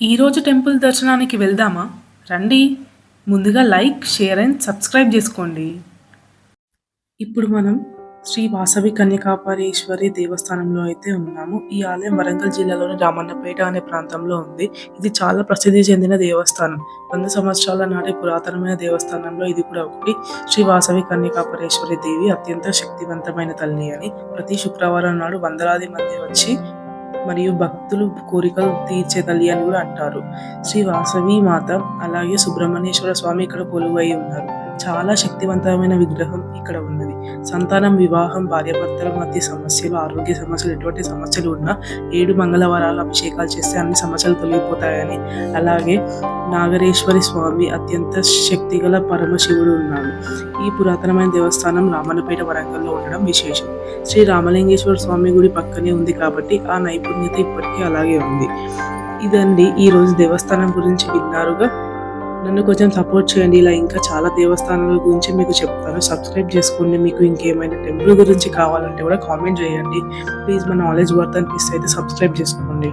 ఈరోజు టెంపుల్ దర్శనానికి వెళ్దామా? రండి. ముందుగా లైక్ షేర్ అండ్ సబ్స్క్రైబ్ చేసుకోండి. ఇప్పుడు మనం శ్రీ వాసవి కన్యకాపరేశ్వరి దేవస్థానంలో అయితే ఉన్నాము. ఈ ఆలయం వరంగల్ జిల్లాలోని రామన్నపేట అనే ప్రాంతంలో ఉంది. ఇది చాలా ప్రసిద్ధి చెందిన దేవస్థానం. వంద సంవత్సరాల నాటి పురాతనమైన దేవస్థానంలో ఇది కూడా ఒకటి. శ్రీ వాసవి కన్యకాపరేశ్వరి దేవి అత్యంత శక్తివంతమైన తల్లి అని ప్రతి శుక్రవారం నాడు వందలాది మంది వచ్చి మరియు భక్తులు కోరికలు తీర్చే తల్లి అని కూడా అంటారు. శ్రీ వాసవి మాత అలాగే సుబ్రహ్మణ్యేశ్వర స్వామి ఇక్కడ కొలువై ఉన్నారు. చాలా శక్తివంతమైన విగ్రహం ఇక్కడ ఉన్నది. సంతానం వివాహం భార్యాభర్తల మధ్య సమస్యలు ఆరోగ్య సమస్యలు ఎటువంటి సమస్యలు ఉన్నా ఏడు మంగళవారాలు అభిషేకాలు చేస్తే అన్ని సమస్యలు తొలగిపోతాయని. అలాగే నాగరేశ్వరి స్వామి అత్యంత శక్తిగల పరమశివుడు ఉన్నాడు. ఈ పురాతనమైన దేవస్థానం రామన్నపేట వరంగల్లో ఉండడం విశేషం. శ్రీ రామలింగేశ్వర స్వామి గుడి పక్కనే ఉంది కాబట్టి ఆ నైపుణ్యత ఇప్పటికీ అలాగే ఉంది. ఇదండి ఈరోజు దేవస్థానం గురించి విన్నారుగా? నన్ను కొంచెం సపోర్ట్ చేయండి. ఇలా ఇంకా చాలా దేవస్థానాల గురించి మీకు చెప్తాను. సబ్స్క్రైబ్ చేసుకోండి. మీకు ఇంకేమైనా టెంపుల్ గురించి కావాలంటే కూడా కామెంట్ చేయండి. ప్లీజ్ మన నాలెడ్జ్ వర్త్ అనిపిస్తే అయితే సబ్స్క్రైబ్ చేసుకోండి.